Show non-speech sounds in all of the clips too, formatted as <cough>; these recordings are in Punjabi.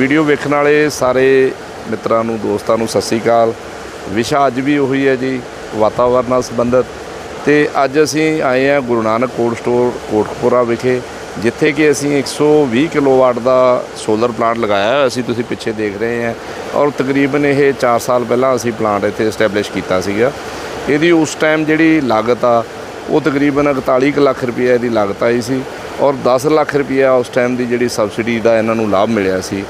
ਵੀਡੀਓ ਵੇਖਣ ਵਾਲੇ ਸਾਰੇ ਮਿੱਤਰਾਂ ਨੂੰ, ਦੋਸਤਾਂ ਨੂੰ ਸਤਿ ਸ੍ਰੀ ਅਕਾਲ। ਵਿਸ਼ਾ ਅੱਜ ਵੀ ਉਹੀ ਹੈ ਜੀ, ਵਾਤਾਵਰਨ ਨਾਲ ਸੰਬੰਧਿਤ। ਤੇ ਅੱਜ ਅਸੀਂ ਆਏ ਹਾਂ ਗੁਰੂ ਨਾਨਕ ਕੋਲਡ ਸਟੋਰ, ਕੋਟਕਪੁਰਾ ਵਿਖੇ, ਜਿੱਥੇ ਕਿ ਅਸੀਂ 120 ਕਿਲੋਵਾਟ ਦਾ ਸੋਲਰ ਪਲਾਂਟ ਲਗਾਇਆ ਹੋਇਆ ਸੀ, ਤੁਸੀਂ ਪਿੱਛੇ ਦੇਖ ਰਹੇ ਹਾਂ। ਔਰ ਤਕਰੀਬਨ ਇਹ 4 ਸਾਲ ਪਹਿਲਾਂ ਅਸੀਂ ਪਲਾਂਟ ਇੱਥੇ ਐਸਟੈਬਲਿਸ਼ ਕੀਤਾ ਸੀਗਾ। ਇਹਦੀ ਉਸ ਟਾਈਮ ਜਿਹੜੀ ਲਾਗਤ ਆ, ਉਹ ਤਕਰੀਬਨ 41 ਕੁ ਲੱਖ ਰੁਪਏ ਦੀ ਲਾਗਤ ਆਈ ਸੀ। ਔਰ 10 ਲੱਖ ਰੁਪਏ ਉਸ ਟਾਈਮ ਦੀ ਜਿਹੜੀ ਸਬਸਿਡੀ ਦਾ ਇਹਨਾਂ ਨੂੰ ਲਾਭ ਮਿਲਿਆ ਸੀ।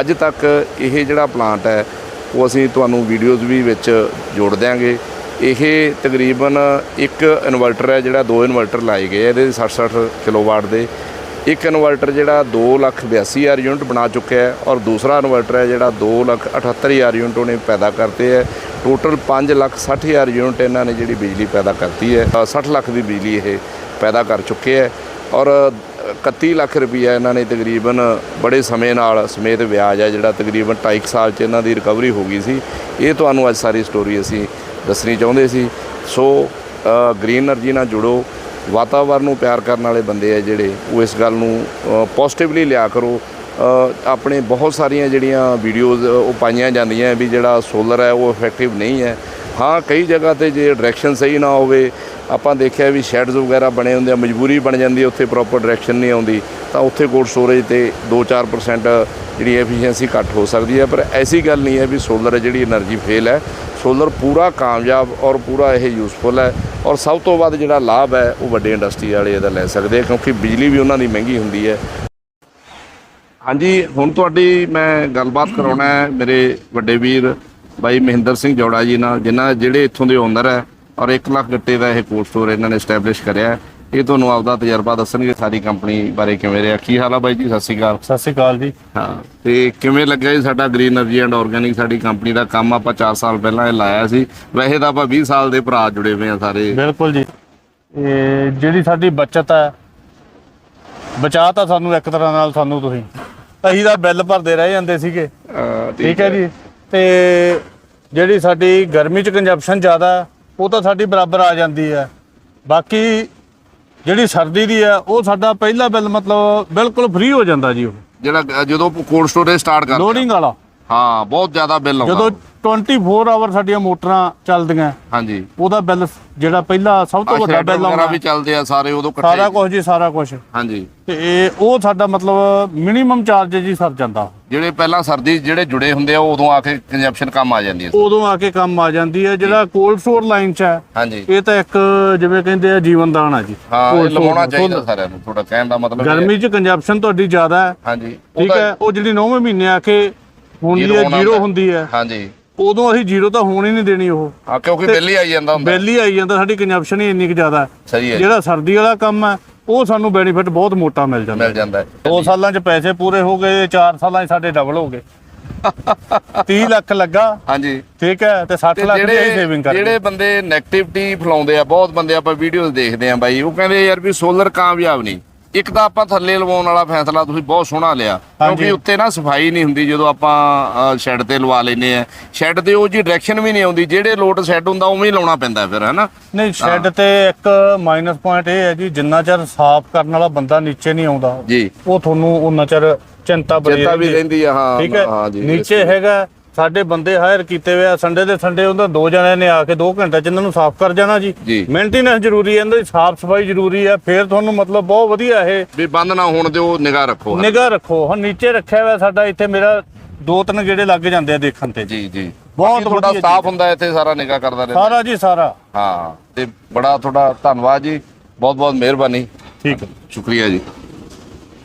ਅੱਜ ਤੱਕ ਇਹ ਜਿਹੜਾ ਪਲਾਂਟ ਹੈ ਉਹ ਅਸੀਂ ਤੁਹਾਨੂੰ ਵੀਡੀਓਜ਼ ਵੀ ਵਿੱਚ ਜੋੜ ਦਿਆਂਗੇ। ਇਹ ਤਕਰੀਬਨ ਇੱਕ ਇਨਵਰਟਰ ਹੈ ਜਿਹੜਾ ਦੋ ਇਨਵਰਟਰ ਲਾਏ ਗਏ ਇਹਦੇ 60-60 ਕਿਲੋਵਾਟ ਦੇ। ਇੱਕ ਇਨਵਰਟਰ ਜਿਹੜਾ 282000 ਯੂਨਿਟ ਬਣਾ ਚੁੱਕਿਆ ਹੈ ਔਰ ਦੂਸਰਾ ਇਨਵਰਟਰ ਹੈ ਜਿਹੜਾ 278000 ਯੂਨਿਟ ਉਹਨੇ ਪੈਦਾ ਕਰਤੇ ਹੈ। ਟੋਟਲ 560000 ਯੂਨਿਟ ਇਹਨਾਂ ਨੇ ਜਿਹੜੀ ਬਿਜਲੀ ਪੈਦਾ ਕਰਤੀ ਹੈ। ਅ, 60 ਲੱਖ ਦੀ ਬਿਜਲੀ ਇਹ ਪੈਦਾ ਕਰ ਚੁੱਕੇ ਹੈ। ਔਰ 31 ਲੱਖ ਰੁਪਈਆ ਇਹਨਾਂ ਨੇ ਤਕਰੀਬਨ ਬੜੇ ਸਮੇਂ ਨਾਲ ਸਮੇਤ ਵਿਆਜ ਹੈ, ਜਿਹੜਾ ਤਕਰੀਬਨ 2.5 ਸਾਲ 'ਚ ਇਹਨਾਂ ਦੀ ਰਿਕਵਰੀ ਹੋ ਗਈ ਸੀ। ਇਹ ਤੁਹਾਨੂੰ ਅੱਜ ਸਾਰੀ ਸਟੋਰੀ ਅਸੀਂ ਦੱਸਣੀ ਚਾਹੁੰਦੇ ਸੀ। ਸੋ ਗ੍ਰੀਨ એનર્ਜੀ ਨਾਲ ਜੁੜੋ। ਵਾਤਾਵਰਨ ਨੂੰ ਪਿਆਰ ਕਰਨ ਵਾਲੇ ਬੰਦੇ ਆ ਜਿਹੜੇ, ਉਹ ਇਸ ਗੱਲ ਨੂੰ ਪੋਜ਼ਿਟਿਵਲੀ ਲਿਆ ਕਰੋ। ਆਪਣੇ ਬਹੁਤ ਸਾਰੀਆਂ ਜਿਹੜੀਆਂ ਵੀਡੀਓਜ਼ ਉਹ ਪਾਈਆਂ ਜਾਂਦੀਆਂ ਵੀ ਜਿਹੜਾ ਸੋਲਰ ਹੈ, ਉਹ ਇਫੈਕਟਿਵ ਨਹੀਂ ਹੈ। ਹਾਂ, ਕਈ ਜਗ੍ਹਾ ਤੇ ਜੇ ਡਾਇਰੈਕਸ਼ਨ ਸਹੀ ਨਾ ਹੋਵੇ, ਆਪਾਂ ਦੇਖਿਆ ਵੀ ਸ਼ੈਡਸ ਵਗੈਰਾ ਬਣੇ ਹੁੰਦੇ ਆ, ਮਜਬੂਰੀ ਬਣ ਜਾਂਦੀ ਉੱਥੇ ਪ੍ਰੋਪਰ ਡਾਇਰੈਕਸ਼ਨ ਨਹੀਂ ਆਉਂਦੀ, ਤਾਂ ਉੱਥੇ ਕੋਲਡ ਸਟੋਰੇਜ ਤੇ 2-4% ਜਿਹੜੀ ਐਫੀਸ਼ੀਐਂਸੀ ਘੱਟ ਹੋ ਸਕਦੀ ਹੈ। ਪਰ ਐਸੀ ਗੱਲ ਨਹੀਂ ਹੈ ਵੀ ਸੋਲਰ ਹੈ ਜਿਹੜੀ એનર્ਜੀ ਫੇਲ ਹੈ ਸੋਲਰ ਪੂਰਾ ਕਾਮਯਾਬ ਔਰ ਪੂਰਾ ਇਹ ਯੂਸਫੁਲ ਹੈ ਔਰ ਸਭ ਤੋਂ ਵੱਧ ਜਿਹੜਾ ਲਾਭ ਹੈ, ਉਹ ਵੱਡੇ ਇੰਡਸਟਰੀ ਵਾਲੇ ਇਹਦਾ ਲੈ ਸਕਦੇ ਆ, ਕਿਉਂਕਿ ਬਿਜਲੀ ਵੀ ਉਹਨਾਂ ਦੀ ਮਹਿੰਗੀ ਹੁੰਦੀ ਹੈ। ਹਾਂਜੀ, ਹੁਣ ਤੁਹਾਡੀ ਮੈਂ ਗੱਲਬਾਤ ਕਰਾਉਣਾ ਹੈ ਮੇਰੇ ਵੱਡੇ ਵੀਰ ਬਾਈ ਮਹਿੰਦਰ ਸਿੰਘ ਜੋੜਾ ਜੀ ਨਾਲ ਜਿਨ੍ਹਾਂ ਜਿਹੜੇ ਇੱਥੋਂ ਦੇ ਓਨਰ ਹੈ ਔਰ 1 ਲੱਖ ਗੱਟੇ ਦਾ ਇਹ ਕੋਲਡ ਸਟੋਰ ਇਹਨਾਂ ਨੇ ਐਸਟੈਬਲਿਸ਼ ਕਰਿਆ ਇਹ ਤੁਹਾਨੂੰ ਆਪਦਾ ਤਜਰਬਾ ਦੱਸਣਗੇ ਸਾਰੀ ਕੰਪਨੀ ਬਾਰੇ ਕਿਵੇਂ ਰਿਹਾ। ਕੀ ਹਾਲ ਆ ਬਾਈ ਜੀ? ਸਤਿ ਸ਼੍ਰੀ ਅਕਾਲ। ਸਤਿ ਜੀ। ਹਾਂ ਤੇ ਕਿਵੇਂ ਲੱਗਾ ਜੀ ਸਾਡਾ ਗ੍ਰੀਨ એનર્ਜੀ ਐਂਡ ਆਰਗੈਨਿਕ ਸਾਡੀ ਕੰਪਨੀ ਦਾ ਕੰਮ? ਆਪਾਂ 4 ਸਾਲ ਪਹਿਲਾਂ ਇਹ ਲਾਇਆ ਸੀ। ਵੈਸੇ ਤਾਂ ਆਪਾਂ 20 ਸਾਲ ਦੇ ਭਰਾ ਜੁੜੇ ਹੋਏ ਆ ਸਾਰੇ। ਬਿਲਕੁਲ ਜੀ। ਇਹ ਜਿਹੜੀ ਸਾਡੀ ਬਚਤ ਹੈ ਬਚਾ ਤਾਂ ਸਾਨੂੰ ਇੱਕ ਤਰ੍ਹਾਂ ਨਾਲ ਸਾਨੂੰ ਤੁਸੀਂ ਅਸੀਂ ਤਾਂ ਬਿੱਲ ਭਰਦੇ ਰਹਿ ਜਾਂਦੇ ਸੀਗੇ। ਠੀਕ ਹੈ। ਜੀ। ਤੇ ਜਿਹੜੀ ਸਾਡੀ ਗਰਮੀ ਚ ਕੰਜਪਸ਼ਨ ਜ਼ਿਆਦਾ ਉਹ ਤਾਂ ਸਾਡੀ ਬਰਾਬਰ ਆ ਜਾਂਦੀ ਹੈ। ਬਾਕੀ ਜਿਹੜੀ ਸਰਦੀ ਦੀ ਹੈ ਉਹ ਸਾਡਾ ਪਹਿਲਾ ਬਿੱਲ ਮਤਲਬ ਬਿਲਕੁਲ ਫ੍ਰੀ ਹੋ ਜਾਂਦਾ ਜੀ ਉਹ। ਜਿਹੜਾ ਜਦੋਂ ਕੋਲਡ ਸਟੋਰੇਜ ਸਟਾਰਟ ਕਰਦੇ ਲੋਡਿੰਗ ਵਾਲਾ। ਹਾਂ ਬਹੁਤ ਜ਼ਿਆਦਾ ਬਿੱਲ ਆਉਂਦਾ। ਜਦੋਂ 24 ਆਵਰ ਸਾਡੀਆਂ ਮੋਟਰਾਂ ਚੱਲਦੀਆਂ। ਹਾਂਜੀ। ਉਹਦਾ ਬਿੱਲ ਜਿਹੜਾ ਪਹਿਲਾ ਸਭ ਤੋਂ ਵੱਡਾ ਬਿੱਲ ਆਉਂਦਾ। ਵੀ ਚੱਲਦੇ ਆ ਸਾਰੇ ਉਦੋਂ ਇਕੱਠੇ ਸਾਰਾ ਕੁਝ ਜੀ ਸਾਰਾ ਕੁਝ ਹਾਂਜੀ। ਤੇ ਇਹ ਉਹ ਸਾਡਾ ਮਤਲਬ ਮਿਨੀਮਮ ਚਾਰਜ ਜੀ ਸਰ ਜਾਂਦਾ। ਜਿਹੜੇ ਪਹਿਲਾਂ ਸਰਦੀ ਜਿਹੜੇ ਜੁੜੇ ਹੁੰਦੇ ਆ ਉਦੋਂ ਆ ਕੇ ਕੰਜਪਸ਼ਨ ਕੰਮ ਆ ਜਾਂਦੀ ਹੈ ਉਦੋਂ ਆ ਕੇ ਕੰਮ ਆ ਜਾਂਦੀ ਹੈ ਜਿਹੜਾ ਕੋਲਡ ਸਟੋਰ ਲਾਈਨ ਚ ਹੈ ਹਾਂਜੀ। ਇਹ ਤਾਂ ਇੱਕ ਜਿਵੇਂ ਕਹਿੰਦੇ ਆ ਜੀਵਨ ਦਾਨ ਆ ਜੀ। ਹਾਂ ਲਵਾਉਣਾ। ਚਾਹੀਦਾ ਸਾਰਿਆਂ ਨੂੰ। ਥੋੜਾ ਕਹਿਣ ਦਾ ਮਤਲਬ। ਗਰਮੀ ਚ ਕੰਜਪਸ਼ਨ ਤੁਹਾਡੀ ਜ਼ਿਆਦਾ ਹੈ। ਹਾਂਜੀ। ਠੀਕ ਹੈ ਉਹ ਜਿਹੜੀ 9ਵੇਂ ਮਹੀਨੇ ਆ ਕੇ ਹੁੰਦੀ ਹੈ ਜ਼ੀਰੋ। ਹੁੰਦੀ ਹੈ। ਹਾਂਜੀ। ਉਦੋਂ ਅਸੀਂ ਜ਼ੀਰੋ ਤਾਂ ਹੋਣ ਹੀ ਨਹੀਂ ਦੇਣੀ ਉਹ। ਹਾਂ ਕਿਉਂਕਿ ਬਿੱਲ ਹੀ ਆਈ ਜਾਂਦਾ ਹੁੰਦਾ। ਬਿੱਲ ਹੀ ਆਈ ਜਾਂਦਾ ਸਾਡੀ ਕੰਜਪਸ਼ਨ ਹੀ ਇੰਨੀ ਕੁ ਜ਼ਿਆਦਾ ਹੈ। ਸਹੀ ਹੈ ਜੀ, ਜਿਹੜਾ ਸਰਦੀ ਵਾਲਾ ਕੰਮ ਹੈ ਉਹ ਸਾਨੂੰ ਬੈਨੀਫਿਟ ਬਹੁਤ ਮੋਟਾ ਮਿਲ ਜਾਂਦਾ। ਮਿਲ ਜਾਂਦਾ ਹੈ। ਦੋ ਸਾਲਾਂ ਚ ਪੈਸੇ ਪੂਰੇ ਹੋ ਗਏ 4 ਸਾਲਾਂ ਚ ਸਾਡੇ ਡਬਲ ਹੋ ਗਏ। <laughs> 30 ਲੱਖ ਲੱਗਾ। ਹਾਂਜੀ। ਠੀਕ ਹੈ ਤੇ 60 ਤੇ ਲੱਖ ਦੀ ਜਿਹੜੇ ਸੇਵਿੰਗ ਕਰ ਜਿਹੜੇ ਬੰਦੇ 네ਗੇਟਿਵਿਟੀ ਫਲਾਉਂਦੇ ਆ ਬਹੁਤ ਬੰਦੇ ਆਪਾਂ ਵੀਡੀਓਜ਼ ਦੇਖਦੇ ਆ ਬਾਈ ਉਹ ਕਹਿੰਦੇ ਯਾਰ ਵੀ ਸੋਲਰ ਕਾਮਯਾਬ ਨਹੀਂ। ਇੱਕ ਤਾਂ ਆਪਾਂ ਥੱਲੇ ਲਵਾਉਣ ਵਾਲਾ ਫੈਸਲਾ ਤੁਸੀਂ ਬਹੁਤ ਸੋਹਣਾ ਲਿਆ ਕਿਉਂਕਿ ਉੱਤੇ ਨਾ ਸਫ਼ਾਈ ਨਹੀਂ ਹੁੰਦੀ ਜਦੋਂ ਆਪਾਂ ਸ਼ੈੱਡ ਤੇ ਲਵਾ ਲੈਨੇ ਆ ਸ਼ੈੱਡ ਤੇ ਉਹ ਜੀ ਡਾਇਰੈਕਸ਼ਨ ਵੀ ਨਹੀਂ ਆਉਂਦੀ ਜਿਹੜੇ ਲੋਡ ਸ਼ੈੱਡ ਹੁੰਦਾ ਉਵੇਂ ਹੀ ਲਾਉਣਾ ਪੈਂਦਾ ਫਿਰ ਹੈਨਾ ਨਹੀਂ ਸ਼ੈੱਡ ਤੇ ਇੱਕ ਮਾਈਨਸ ਪੁਆਇੰਟ ਇਹ ਹੈ ਜੀ ਜਿੰਨਾ ਚਿਰ ਸਾਫ਼ ਕਰਨ ਵਾਲਾ ਬੰਦਾ ਨੀਚੇ ਨਹੀਂ ਆਉਂਦਾ ਜੀ। ਉਹ ਤੁਹਾਨੂੰ ਉਹਨਾਂ ਚਿਰ ਚਿੰਤਾ ਬਣੀ ਚਿੰਤਾ ਵੀ ਰਹਿੰਦੀ ਆ ਹਾਂ ਠੀਕ ਹੈ? ਨੀਚੇ ਹੈਗਾ ਸਾਡੇ ਬੰਦੇ ਹਾਇਰ ਕੀਤੇ ਹੋਏ ਆ ਸੰਡੇ ਦੇ ਸੰਡੇ ਉਹਨਾਂ ਦੋ ਜਣਿਆਂ ਨੇ ਆ ਕੇ 2 ਘੰਟੇ ਚ ਇਹਨਾਂ ਨੂੰ ਸਾਫ਼ ਕਰ ਜਾਣਾ ਜੀ। ਮੇਨਟੇਨੈਂਸ ਜ਼ਰੂਰੀ ਹੈ ਇਹਨਾਂ ਦੀ ਸਾਫ਼ ਸਫ਼ਾਈ ਜ਼ਰੂਰੀ ਹੈ ਫਿਰ ਤੁਹਾਨੂੰ ਮਤਲਬ ਬਹੁਤ ਵਧੀਆ ਇਹ ਵੀ ਬੰਦ ਨਾ ਹੋਣ ਦਿਓ ਨਿਗਾਹ ਰੱਖੋ ਨਿਗਾਹ ਰੱਖੋ। ਹੁਣ ਨੀਚੇ ਰੱਖਿਆ ਹੋਇਆ ਸਾਡਾ ਇੱਥੇ ਮੇਰਾ ਦੋ ਤਿੰਨ ਗੇੜੇ ਲੱਗ ਜਾਂਦੇ ਆ ਦੇਖਣ ਤੇ ਜੀ। ਜੀ ਬਹੁਤ ਤੁਹਾਡਾ ਸਟਾਫ ਹੁੰਦਾ ਇੱਥੇ ਸਾਰਾ ਨਿਗਾਹ ਕਰਦਾ ਰਹਿੰਦਾ। ਸਾਰਾ ਜੀ ਸਾਰਾ। ਹਾਂ ਤੇ ਬੜਾ ਤੁਹਾਡਾ ਧੰਨਵਾਦ ਜੀ। ਬਹੁਤ ਬਹੁਤ ਮਿਹਰਬਾਨੀ। ਠੀਕ। ਹੈ ਸ਼ੁਕਰੀਆ ਜੀ।